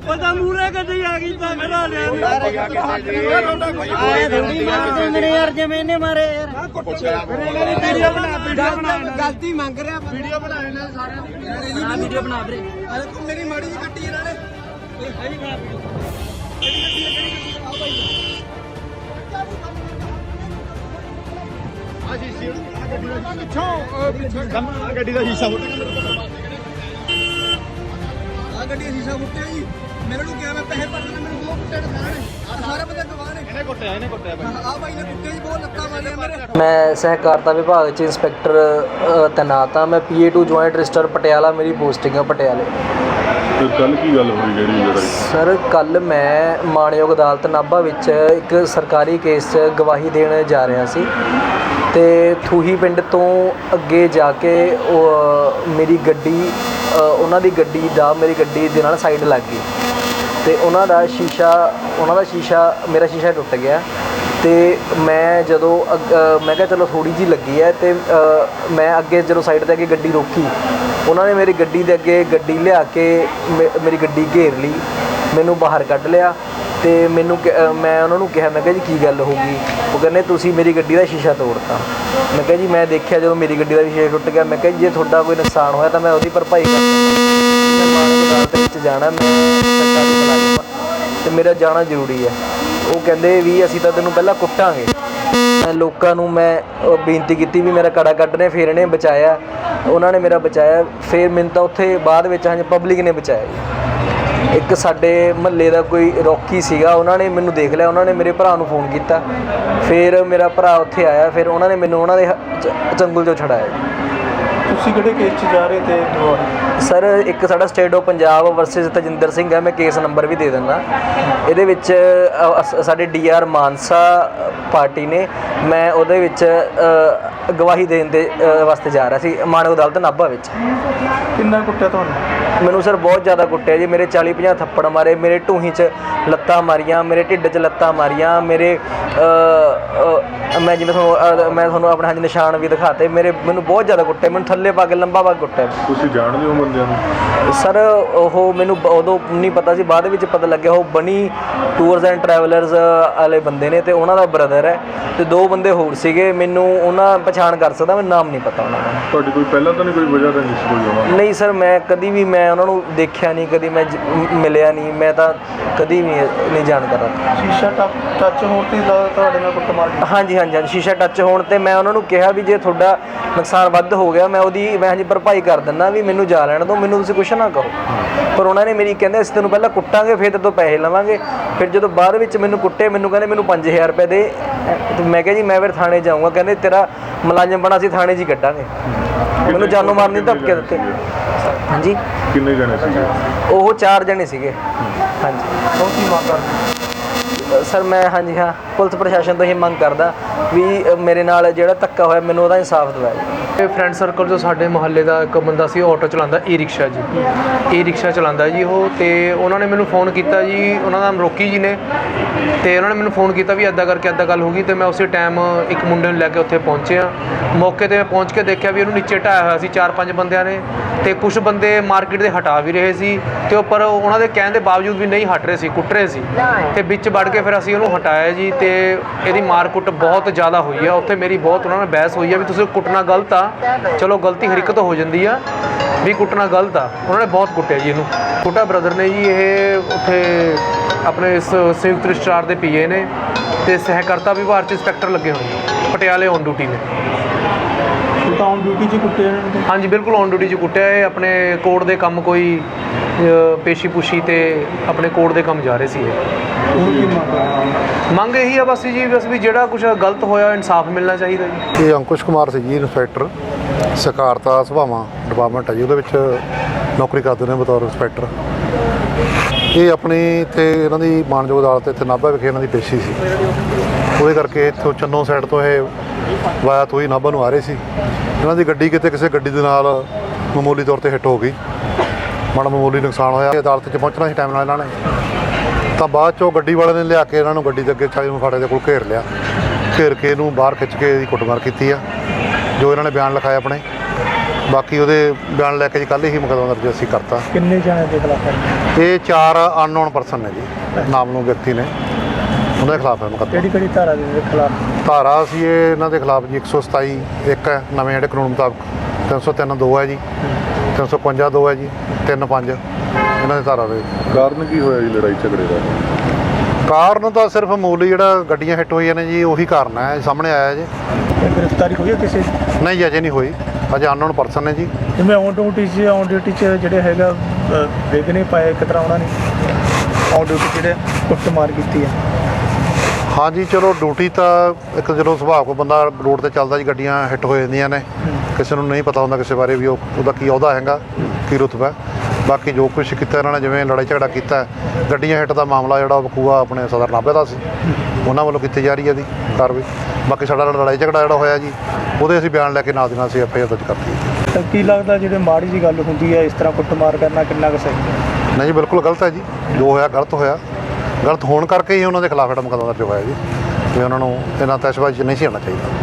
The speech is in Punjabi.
ਪਤਾ ਮੂਰੇ ਗੱਡੀ ਆ ਗਈ ਤਾਂ ਖੜਾ ਲਿਆ ਆਏ ਥੋੜੀ ਮੇਰੇ ਯਾਰ ਜਿਵੇਂ ਇਹਨੇ ਮਾਰੇ ਯਾਰ। ਵੀਡੀਓ ਬਣਾ ਵੀਡੀਓ ਬਣਾ ਗਲਤੀ ਮੰਗ ਰਿਹਾ ਵੀਡੀਓ ਬਣਾ ਇਹਨਾਂ ਸਾਰਿਆਂ ਦੀ ਆ ਵੀਡੀਓ ਬਣਾ ਵੀਰੇ ਅਰੇ ਤੂੰ ਮੇਰੀ ਮਾੜੀ ਜਿਹੀ ਕੱਟੀ ਇਹਨਾਂ ਨੇ ਗੱਡੀ ਦਾ ਸ਼ੀਸ਼ਾ। ਆ ਗੱਡੀ ਦਾ ਸ਼ੀਸ਼ਾ। ਫੁੱਟਿਆ ਜੀ ਮੇਰੇ ਨੂੰ ਕਿਹਾ ਮੈਂ ਪੈਸੇ ਭਰ ਦੇਣੇ ਮੈਨੂੰ ਬਹੁਤ ਕੁੱਟੇ ਨੇ ਆਹ ਸਾਰੇ ਬੰਦੇ ਗਵਾਹ ਨੇ ਇਹਨੇ ਕੁੱਟਿਆ ਇਹਨੇ ਕੁੱਟਿਆ ਆ ਬਾਈ ਨੇ ਕੁੱਟੇ ਜੀ ਬਹੁਤ ਲੱਤਾਂ ਮਾਰੀਆਂ ਮੇਰੇ। ਮੈਂ ਸਹਿਕਾਰਤਾ ਵਿਭਾਗ 'ਚ ਇੰਸਪੈਕਟਰ ਤੈਨਾਤ ਹਾਂ। ਮੈਂ ਪੀਏ2 ਜੁਆਇੰਟ ਰਜਿਸਟਰ ਪਟਿਆਲਾ ਮੇਰੀ ਪੋਸਟਿੰਗ ਹੈ ਪਟਿਆਲੇ। ਤੇ ਕੱਲ ਕੀ ਗੱਲ ਹੋਈ ਜਿਹੜੀ ਲੜਾਈ ਸਰ ਕੱਲ ਮੈਂ ਮਾਣਯੋਗ ਅਦਾਲਤ ਨਾਭਾ ਵਿੱਚ ਇੱਕ ਸਰਕਾਰੀ ਕੇਸ 'ਚ ਗਵਾਹੀ ਦੇਣ ਜਾ ਰਿਹਾ ਸੀ। ਤੇ ਥੂਹੀ ਪਿੰਡ ਤੋਂ ਅੱਗੇ ਜਾ ਕੇ ਉਹ ਮੇਰੀ ਗੱਡੀ ਉਹਨਾਂ ਦੀ ਗੱਡੀ ਦਾ ਮੇਰੀ ਗੱਡੀ ਦੇ ਨਾਲ ਸਾਈਡ ਲੱਗ ਗਈ। ਅਤੇ ਉਹਨਾਂ ਦਾ ਸ਼ੀਸ਼ਾ, ਉਹਨਾਂ ਦਾ ਸ਼ੀਸ਼ਾ, ਮੇਰਾ ਸ਼ੀਸ਼ਾ ਟੁੱਟ ਗਿਆ। ਅਤੇ ਮੈਂ ਜਦੋਂ ਅੱਗ- ਮੈਂ ਕਿਹਾ ਚਲੋ ਥੋੜ੍ਹੀ ਜੀ ਲੱਗੀ ਹੈ ਅਤੇ ਮੈਂ ਅੱਗੇ ਜਦੋਂ ਸਾਈਡ ਤੇ ਅੱਗੇ ਗੱਡੀ ਰੋਕੀ, ਉਹਨਾਂ ਨੇ ਮੇਰੀ ਗੱਡੀ ਦੇ ਅੱਗੇ ਗੱਡੀ ਲਿਆ ਕੇ ਮੇ- ਮੇਰੀ ਗੱਡੀ ਘੇਰ ਲਈ, ਮੈਨੂੰ ਬਾਹਰ ਕੱਢ ਲਿਆ। ਅਤੇ ਮੈਨੂੰ ਕਿ- ਮੈਂ ਉਹਨਾਂ ਨੂੰ ਕਿਹਾ, ਮੈਂ ਕਿਹਾ ਜੀ ਕੀ ਗੱਲ ਹੋ ਗਈ? ਉਹ ਕਹਿੰਦੇ, ਤੁਸੀਂ ਮੇਰੀ ਗੱਡੀ ਦਾ ਸ਼ੀਸ਼ਾ ਤੋੜਤਾ। ਮੈਂ ਕਿਹਾ ਜੀ, ਮੈਂ ਦੇਖਿਆ ਜਦੋਂ ਮੇਰੀ ਗੱਡੀ ਦਾ ਵੀ ਸ਼ੀਸ਼ਾ ਟੁੱਟ ਗਿਆ, ਮੈਂ ਕਿਹਾ ਜੀ, ਜੇ ਤੁਹਾਡਾ ਕੋਈ ਨੁਕਸਾਨ ਹੋਇਆ ਤਾਂ ਮੈਂ ਉਹਦੀ ਭਰਪਾਈ ਕਰ ਮੈਂ ਮਾਨਵ ਅਦਾਲਤ ਵਿੱਚ ਜਾਣਾ, ਮੈਂ ਸਰਕਾਰੀ ਮੁਲਾਜ਼ਮ ਹਾਂ ਤੇ ਮੇਰਾ ਜਾਣਾ ਜ਼ਰੂਰੀ ਹੈ। ਉਹ ਕਹਿੰਦੇ ਵੀ ਅਸੀਂ ਤਾਂ ਤੈਨੂੰ ਪਹਿਲਾਂ ਕੁੱਟਾਂਗੇ। ਮੈਂ ਲੋਕਾਂ ਨੂੰ, ਮੈਂ ਬੇਨਤੀ ਕੀਤੀ ਵੀ ਮੇਰਾ ਕੜਾ ਕੱਢਨੇ ਫਿਰ ਇਹਨੇ ਬਚਾਇਆ। ਉਹਨਾਂ ਨੇ ਮੇਰਾ ਬਚਾਇਆ। ਫਿਰ ਮੈਨੂੰ ਤਾਂ ਉੱਥੇ ਬਾਅਦ ਵਿੱਚ ਹਾਂ ਪਬਲਿਕ ਨੇ ਬਚਾਇਆ ਜੀ। ਇੱਕ ਸਾਡੇ ਮਹੱਲੇ ਦਾ ਕੋਈ ਰੌਕੀ ਸੀਗਾ, ਉਹਨਾਂ ਨੇ ਮੈਨੂੰ ਦੇਖ ਲਿਆ, ਉਹਨਾਂ ਨੇ ਮੇਰੇ ਭਰਾ ਨੂੰ ਫੋਨ ਕੀਤਾ। ਫਿਰ ਮੇਰਾ ਭਰਾ ਉੱਥੇ ਆਇਆ, ਫਿਰ ਉਹਨਾਂ ਨੇ ਮੈਨੂੰ ਉਹਨਾਂ ਦੇ ਚੰਗਲ ਚੋਂ ਛਡਾਇਆ। ਤੁਸੀਂ ਕਿਹੜੇ ਕੇਸ 'ਚ ਜਾ ਰਹੇ ਤੇ ਸਰ ਇੱਕ ਸਾਡਾ state of Punjab versus Tajinder Singh ਹੈ ਮੈਂ ਕੇਸ ਨੰਬਰ ਵੀ ਦੇ ਦਿੰਦਾ। ਇਹਦੇ ਵਿੱਚ ਸਾਡੇ ਡੀਆਰ ਮਾਨਸਾ ਪਾਰਟੀ ਨੇ ਮੈਂ ਉਹਦੇ ਵਿੱਚ ਗਵਾਹੀ ਦੇਣ ਦੇ ਵਾਸਤੇ ਜਾ ਰਿਹਾ ਸੀ ਮਾਨਵ ਅਦਾਲਤ ਨਾਭਾ ਵਿੱਚ। ਕਿੰਨਾ ਕੁੱਟਿਆ ਤੁਹਾਨੂੰ? ਮੈਨੂੰ ਸਰ ਬਹੁਤ ਜ਼ਿਆਦਾ ਕੁੱਟਿਆ ਜੀ ਮੇਰੇ 40 50 ਥੱਪੜ ਮਾਰੇ ਮੇਰੇ ਢੂਹੀ 'ਚ ਲੱਤਾਂ ਮਾਰੀਆਂ ਮੇਰੇ ਢਿੱਡ 'ਚ ਲੱਤਾਂ ਮਾਰੀਆਂ ਮੇਰੇ ਮੈਂ ਜਿਵੇਂ ਤੁਹਾਨੂੰ ਮੈਂ ਤੁਹਾਨੂੰ ਆਪਣੇ ਹਾਂਜੀ ਨਿਸ਼ਾਨ ਵੀ ਦਿਖਾਤੇ ਮੇਰੇ ਮੈਨੂੰ ਬਹੁਤ ਜ਼ਿਆਦਾ ਕੁੱਟਿਆ ਮੈਨੂੰ ਥੱਲੇ ਪਾ ਕੇ ਲੰਬਾ ਪਾ ਕੇ ਕੁੱਟਿਆ। ਤੁਸੀਂ ਜਾਣਦੇ ਹੋ ਬੰਦਿਆਂ ਨੂੰ? ਸਰ ਉਹ ਮੈਨੂੰ ਉਦੋਂ ਨਹੀਂ ਪਤਾ ਸੀ ਬਾਅਦ ਵਿੱਚ ਪਤਾ ਲੱਗਿਆ ਉਹ ਬਣੀ ਟੂਰਸ ਐਂਡ ਟਰੈਵਲਰਸ ਵਾਲੇ ਬੰਦੇ ਨੇ ਤੇ ਉਹਨਾਂ ਦਾ ਬ੍ਰਦਰ ਹੈ ਤੇ ਦੋ ਬੰਦੇ ਹੋਰ ਸੀਗੇ ਮੈਨੂੰ ਉਹਨਾਂ ਪਛਾਣ ਕਰ ਸਕਦਾ ਮੈਨੂੰ ਨਾਮ ਨਹੀਂ ਪਤਾ ਉਹਨਾਂ ਦਾ। ਤੁਹਾਡੀ ਕੋਈ ਪਹਿਲਾਂ ਤਾਂ ਨਹੀਂ ਕੋਈ ਵਜ੍ਹਾ ਤਾਂ ਨਹੀਂ ਸੀ ਕੋਈ ਉਹਨਾਂ ਨਹੀਂ ਸਰ ਮੈਂ ਕਦੀ ਵੀ ਮੈਂ ਉਹਨਾਂ ਨੂੰ ਦੇਖਿਆ ਨਹੀਂ ਕਦੀ ਮੈਂ ਮਿਲਿਆ ਨਹੀਂ ਮੈਂ ਤਾਂ ਕਦੀ ਵੀ ਨਹੀਂ ਜਾਣਦਾ ਸ਼ੀਸ਼ਾ ਟੱਚ ਹੋਣ ਤੇ ਤੁਹਾਡੇ ਨਾਲ ਕੁੱਟਮਾਰ ਹਾਂਜੀ ਹਾਂਜੀ ਸ਼ੀਸ਼ਾ ਟੱਚ ਹੋਣ ਤੇ ਮੈਂ ਉਹਨਾਂ ਨੂੰ ਕਿਹਾ ਵੀ ਜੇ ਤੁਹਾਡਾ ਨੁਕਸਾਨ ਵੱਧ ਹੋ ਗਿਆ ਮੈਂ ਉਹਦੀ ਮੈਂ ਹਾਂਜੀ ਭਰਪਾਈ ਕਰ ਦਿੰਦਾ ਵੀ ਮੈਨੂੰ ਜਾ ਲੈਣ ਦਿਓ ਮੈਨੂੰ ਤੁਸੀਂ ਕੁਛ ਨਾ ਕਹੋ ਪਰ ਉਹਨਾਂ ਨੇ ਮੇਰੀ ਕਹਿੰਦੇ ਅਸੀਂ ਤੈਨੂੰ ਪਹਿਲਾਂ ਕੁੱਟਾਂਗੇ ਫਿਰ ਤੇਰੇ ਤੋਂ ਪੈਸੇ ਲਵਾਂਗੇ। ਫਿਰ ਜਦੋਂ ਬਾਅਦ ਵਿੱਚ ਮੈਨੂੰ ਕੁੱਟੇ ਮੈਨੂੰ ਕਹਿੰਦੇ ਮੈਨੂੰ 5000 ਰੁਪਏ ਦੇ। ਤੇ ਮੈਂ ਕਿਹਾ ਜੀ ਮੈਂ ਫਿਰ ਥਾਣੇ ਜਾਊਂਗਾ। ਕਹਿੰਦੇ ਤੇਰਾ ਮੁਲਾਜ਼ਮ ਬਣਾ ਸੀ ਥਾਣੇ 'ਚ ਹੀ ਕੱਢਾਂਗੇ। ਮੈਨੂੰ ਜਾਨੋਂ ਮਾਰਨ ਦੀ ਧਮਕੀ ਦਿੱਤੀ। ਹਾਂਜੀ। ਕਿੰਨੇ ਜਣੇ ਸੀਗੇ? ਉਹ ਚਾਰ ਜਣੇ ਸੀਗੇ। ਹਾਂਜੀ। ਬਹੁਤ ਕਰਦੇ ਸਰ, ਮੈਂ ਹਾਂਜੀ, ਹਾਂ, ਪੁਲਿਸ ਪ੍ਰਸ਼ਾਸਨ ਤੋਂ ਇਹ ਮੰਗ ਕਰਦਾ ਵੀ ਮੇਰੇ ਨਾਲ ਜਿਹੜਾ ਧੱਕਾ ਹੋਇਆ, ਮੈਨੂੰ ਉਹਦਾ ਇਨਸਾਫ ਦਿਵਾਇਆ ਇਹ ਫਰੈਂਡ ਸਰਕਲ ਜੋ ਸਾਡੇ ਮੁਹੱਲੇ ਦਾ ਇੱਕ ਬੰਦਾ ਸੀ ਆਟੋ ਚਲਾਉਂਦਾ ਈ ਰਿਕਸ਼ਾ ਜੀ। ਈ ਰਿਕਸ਼ਾ ਚਲਾਉਂਦਾ ਜੀ ਉਹ ਤੇ ਉਹਨਾਂ ਨੇ ਮੈਨੂੰ ਫੋਨ ਕੀਤਾ ਜੀ, ਉਹਨਾਂ ਦਾ ਨਾਮ ਰੋਕੀ ਜੀ ਨੇ ਤੇ ਉਹਨਾਂ ਨੇ ਮੈਨੂੰ ਫੋਨ ਕੀਤਾ ਵੀ ਐਦਾਂ ਕਰਕੇ ਐਦਾਂ ਗੱਲ ਹੋ ਗਈ ਤੇ ਮੈਂ ਉਸੇ ਟਾਈਮ ਇੱਕ ਮੁੰਡੇ ਨੂੰ ਲੈ ਕੇ ਉੱਥੇ ਪਹੁੰਚਿਆ। ਮੌਕੇ ਤੇ ਮੈਂ ਪਹੁੰਚ ਕੇ ਦੇਖਿਆ ਵੀ ਉਹਨੂੰ ਨੀਚੇ ਢਾਇਆ ਹੋਇਆ ਸੀ ਚਾਰ ਪੰਜ ਬੰਦਿਆਂ ਨੇ ਤੇ ਕੁਝ ਬੰਦੇ ਮਾਰਕੀਟ ਦੇ ਹਟਾ ਵੀ ਰਹੇ ਸੀ ਤੇ ਉਹ ਪਰ ਉਹਨਾਂ ਦੇ ਕਹਿਣ ਦੇ ਬਾਵਜੂਦ ਵੀ ਨਹੀਂ ਹਟ ਰਹੇ ਸੀ, ਕੁੱਟ ਰਹੇ ਸੀ। ਤੇ ਵਿੱਚ ਫੜ ਕੇ ਫਿਰ ਅਸੀਂ ਉਹਨੂੰ ਹਟਾਇਆ ਜੀ ਤੇ ਇਹਦੀ ਮਾਰ ਕੁੱਟ ਬਹੁਤ ਜ਼ਿਆਦਾ ਹੋਈ ਆ। ਉੱਥੇ ਮੇਰੀ ਬਹੁਤ ਉਹਨਾਂ ਨਾਲ ਬਹਿਸ ਹੋਈ ਆ ਵੀ ਤੁਸੀਂ ਕੁੱਟਣਾ ਗਲਤ ਆ। ਚਲੋ ਗਲਤੀ ਹਰ ਇੱਕ ਹੋ ਜਾਂਦੀ ਆ ਵੀ ਕੁੱਟਣਾ ਗਲਤ ਆ। ਉਹਨਾਂ ਨੇ ਬਹੁਤ ਕੁੱਟਿਆ ਜੀ ਇਹਨੂੰ। ਛੋਟਾ ਬ੍ਰਦਰ ਨੇ ਜੀ ਇਹ ਉੱਥੇ ਆਪਣੇ ਸ- ਸੰਯੁਕਤ ਰਜਿਸਟਰਾਰ ਦੇ ਪੀਏ ਨੇ ਤੇ ਸਹਿਕਾਰਤਾ ਵਿਭਾਗ ਚ ਇੰਸਪੈਕਟਰ ਲੱਗੇ ਹੋਏ ਨੇ। ਪਟਿਆਲੇ ਔਨ ਡਿਊਟੀ ਨੇ। ਇਹ ਤਾਂ ਔਨ ਡਿਊਟੀ 'ਚ ਕੁੱਟੇ ਇਹਨਾਂ ਨੇ। ਹਾਂਜੀ ਬਿਲਕੁਲ ਔਨ ਡਿਊਟੀ 'ਚ ਕੁੱਟਿਆ ਇਹ। ਆਪਣੇ ਕੋਰਟ ਦੇ ਕੰਮ ਕੋਈ ਪੇਸ਼ੀ ਪੁਸ਼ੀ ਤੇ ਆਪਣੇ ਕੋਰਟ ਦੇ ਕੰਮ ਜਾ ਰਹੇ ਸੀ ਇਹ। ਹੁਣ ਕੀ ਮੰਗ ਇਹੀ ਆ ਬਸ ਜੀ ਬਸ ਵੀ ਜਿਹੜਾ ਕੁਝ ਗਲਤ ਹੋਇਆ ਇਨਸਾਫ ਮਿਲਣਾ ਚਾਹੀਦਾ ਜੀ। ਇਹ ਅੰਕੁਸ਼ ਕੁਮਾਰ ਸੀ ਜੀ ਇਨਸਪੈਕਟਰ ਸਕਾਰਤਾ ਸੁਭਾਵਾਂ ਡਿਪਾਰਟਮੈਂਟ ਹੈ ਜੀ ਉਹਦੇ ਵਿੱਚ ਨੌਕਰੀ ਕਰਦੇ ਨੇ ਬਤੌਰ ਇੰਸਪੈਕਟਰ ਇਹ ਆਪਣੀ ਇੱਥੇ ਇਹਨਾਂ ਦੀ ਮਾਨਯੋਗ ਅਦਾਲਤ ਇੱਥੇ ਨਾਭਾ ਵਿਖੇ ਇਹਨਾਂ ਦੀ ਪੇਸ਼ੀ ਸੀ। ਉਹਦੇ ਕਰਕੇ ਇੱਥੋਂ ਚੰਨੋ ਸਾਈਡ ਤੋਂ ਇਹ ਵਾਇਆ ਤੋਂ ਹੀ ਨਾਭਾ ਨੂੰ ਆ ਰਹੇ ਸੀ। ਇਹਨਾਂ ਦੀ ਗੱਡੀ ਕਿਤੇ ਕਿਸੇ ਗੱਡੀ ਦੇ ਨਾਲ ਮਾਮੂਲੀ ਤੌਰ ਤੇ ਹਿੱਟ ਹੋ ਗਈ। ਮਾੜਾ ਮਾਮੂਲੀ ਨੁਕਸਾਨ ਹੋਇਆ ਅਦਾਲਤ 'ਚ ਪਹੁੰਚਣਾ ਸੀ ਟਾਈਮ ਨਾਲ ਇਹਨਾਂ ਨੇ। ਤਾਂ ਬਾਅਦ ਚੋਂ ਗੱਡੀ ਵਾਲੇ ਨੇ ਲਿਆ ਕੇ ਇਹਨਾਂ ਨੂੰ ਗੱਡੀ ਦੇ ਅੱਗੇ 40 ਨੂੰ ਫਾਟੇ ਦੇ ਕੋਲ ਘੇਰ ਲਿਆ। ਘੇਰ ਕੇ ਇਹਨੂੰ ਬਾਹਰ ਖਿੱਚ ਕੇ ਇਹਦੀ ਕੁੱਟਮਾਰ ਕੀਤੀ ਆ ਜੋ ਇਹਨਾਂ ਨੇ ਬਿਆਨ ਲਿਖਾਏ ਆਪਣੇ। ਬਾਕੀ ਉਹਦੇ ਬਿਆਨ ਲੈ ਕੇ ਜੀ ਕੱਲ੍ਹ ਹੀ ਮੁਕੱਦਮਾ ਦਰਜ ਅਸੀਂ ਕਰਤਾ। ਕਿੰਨੇ ਜਣੇ ਦੇ ਖਿਲਾਫ ਇਹ ਚਾਰ ਅਨਨੋਨ ਪਰਸਨ ਨੇ ਜੀ ਨਾਮਲੂਮ ਵਿਅਕਤੀ ਨੇ। ਉਹਨਾਂ ਦੇ ਖਿਲਾਫ ਹੈ ਮੁਕੱਦਮਾ। ਕਿਹੜੀ ਕਿਹੜੀ ਧਾਰਾ ਦੇ ਖਿਲਾਫ? ਧਾਰਾ ਸੀ ਇਹ ਇਹਨਾਂ ਦੇ ਖਿਲਾਫ ਜੀ 127 ਇੱਕ ਹੈ ਨਵੇਂ ਜਿਹੜੇ ਕਾਨੂੰਨ ਮੁਤਾਬਕ। 303 ਦੋ ਹੈ ਜੀ। 352 ਦੋ ਹੈ ਜੀ 35 ਇਹਨਾਂ ਦੇ ਧਾਰਾ ਦੇ। ਕਾਰਨ ਕੀ ਹੋਇਆ ਜੀ ਲੜਾਈ ਝਗੜੇ ਦਾ? ਕਾਰਨ ਤਾਂ ਸਿਰਫ ਮਾਮੂਲੀ ਜਿਹੜਾ ਗੱਡੀਆਂ ਹਿੱਟ ਹੋਈਆਂ ਨੇ ਜੀ ਉਹੀ ਕਾਰਨ ਹੈ ਸਾਹਮਣੇ ਆਇਆ ਜੀ। ਗ੍ਰਿਫਤਾਰੀ ਹੋਈ ਹੈ ਕਿਸੇ? ਨਹੀਂ ਜੀ ਅਜੇ ਨਹੀਂ ਹੋਈ। ਅਜੇ ਅਨਨੋਨ ਪਰਸਨ ਨੇ ਜੀ। ਜਿਵੇਂ ਔਨ ਡਿਊਟੀ 'ਚ ਔਨ ਡਿਊਟੀ 'ਚ ਜਿਹੜੇ ਹੈਗਾ ਵਿਗ ਨਹੀਂ ਪਾਏ ਇੱਕ ਤਰ੍ਹਾਂ ਉਹਨਾਂ ਨੇ। ਔਨ ਡਿਊਟੀ ਜਿਹੜੇ ਕੁੱਟਮਾਰ ਕੀਤੀ ਹੈ। ਹਾਂਜੀ ਚਲੋ ਡਿਊਟੀ ਤਾਂ ਇੱਕ ਜਦੋਂ ਸੁਭਾਅ ਕੋ ਬੰਦਾ ਰੋਡ ਤੇ ਚੱਲਦਾ ਜੀ ਗੱਡੀਆਂ ਹਿੱਟ ਹੋ ਜਾਂਦੀਆਂ ਨੇ। ਕਿਸੇ ਨੂੰ ਨਹੀਂ ਪਤਾ ਹੁੰਦਾ ਕਿਸੇ ਬਾਰੇ ਵੀ ਉਹ ਉਹਦਾ ਕੀ ਅਹੁਦਾ ਹੈਗਾ ਕੀ ਰੁਤਬਾ। ਬਾਕੀ ਜੋ ਕੁਝ ਕੀਤਾ ਇਹਨਾਂ ਨੇ ਜਿਵੇਂ ਲੜਾਈ ਝਗੜਾ ਕੀਤਾ ਗੱਡੀਆਂ ਹਿੱਟ ਦਾ ਮਾਮਲਾ ਜਿਹੜਾ ਉਹ ਬਖੂਆ ਆਪਣੇ ਸਦਰ ਨਾਭੇ ਦਾ ਸੀ। ਉਹਨਾਂ ਵੱਲੋਂ ਕੀਤੀ ਜਾ ਰਹੀ ਹੈ ਦੀ ਕਾਰਵਾਈ। ਬਾਕੀ ਸਾਡਾ ਲੜਾਈ ਝਗੜਾ ਜਿਹੜਾ ਹੋਇਆ ਜੀ ਉਹਦੇ ਅਸੀਂ ਬਿਆਨ ਲੈ ਕੇ ਨਾਲ ਦੀ ਨਾਲ ਅਸੀਂ ਐਫ ਆਈ ਆਰ ਦਰਜ ਕਰਤੀ ਤਾਂ ਕੀ ਲੱਗਦਾ ਜਿਹੜੇ ਮਾੜੀ ਜੀ ਗੱਲ ਹੁੰਦੀ ਹੈ ਇਸ ਤਰ੍ਹਾਂ ਕੁੱਟਮਾਰ ਕਰਨਾ ਕਿੰਨਾ ਕੁ ਸਹੀ ਹੈ? ਨਹੀਂ ਬਿਲਕੁਲ ਗਲਤ ਹੈ ਜੀ। ਜੋ ਹੋਇਆ ਗਲਤ ਹੋਇਆ। ਗਲਤ ਹੋਣ ਕਰਕੇ ਹੀ ਉਹਨਾਂ ਦੇ ਖਿਲਾਫ ਜਿਹੜਾ ਮੁਕੱਦਮਾ ਦਰਜ ਹੋਇਆ ਜੀ। ਵੀ ਉਹਨਾਂ ਨੂੰ ਇਹਨਾਂ ਤੈਸ਼ਬਾਜ਼ੀ 'ਚ ਨਹੀਂ ਸੀ ਆਉਣਾ ਚਾਹੀਦਾ।